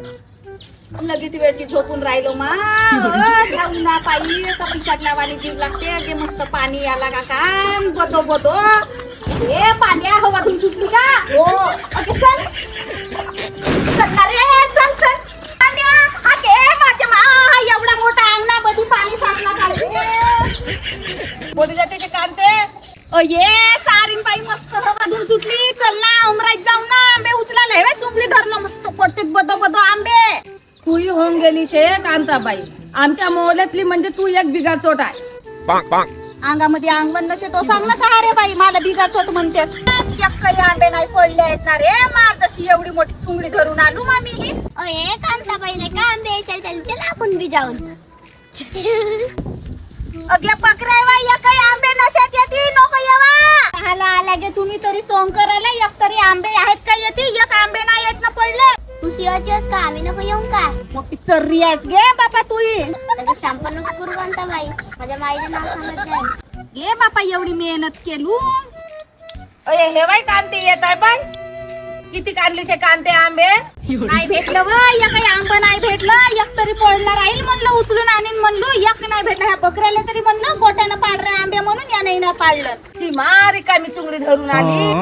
लगेच वेळची झोपून राहिलो मा. ना पायी पिसाट लावानी जीव लागते. गे मस्त पाणी आला का काय बदो बदो ए पाण्या हवा धुवून सुटली का? हो. चल चल. ना रे चल चल. पाण्या हा घे माझ्या मा हा एवढा मोठा अंगणा पाणी साचला काय जाते ते कांते सारीन बाई मस्त हवा धुवून सुटली. चल ना उमराईत जाऊ ना आंबे उचला लय चुंबली धरलं मस्त पडते बदो बदो आंबे. तूही होऊन गेली शे कांताबाई. आमच्या मोहल्यातली म्हणजे तू एक बिगाड चोट आहे. अंगामध्ये अंगण नसे तो सांग ना सहारे बाई मला बिगा चोट म्हणतेस. एक काही आंबे नाही पडले आहेत ना रे मार जशी एवढी मोठी चुंगडी धरून आलो मामी. ओये कांताबाई नाही का आंबे चल चल चल आपण बी जाऊन. अगे पकराय बाई एक काही आंबे नशेत येते नको येवा. आला आला गे तुम्ही तरी सोंग करायला एक तरी आंबे आहेत का येते? शिवाची का? आम्ही नको येऊन का? मोठी चर्री आहेस गे बापा तू त्याचं शॅम्पल नको करू कांताबाई माझ्या माईचं नाव सांगत जाईल गे बापा एवढी मेहनत केलू. अरे हे बाई कांते येत आहे पण. किती काढली शे कांते आंबे नाही भेटलं व एक काही आंब नाही भेटलं. एक तरी पडला राहील म्हणलं उचलून आणीन म्हणलो. एक नाही भेटलं ह्या बकऱ्याला तरी म्हणलं गोट्यानं पाडरे आंबे म्हणून या नाही ना पाडलं. ती मारी मी चुंगडी धरून आली?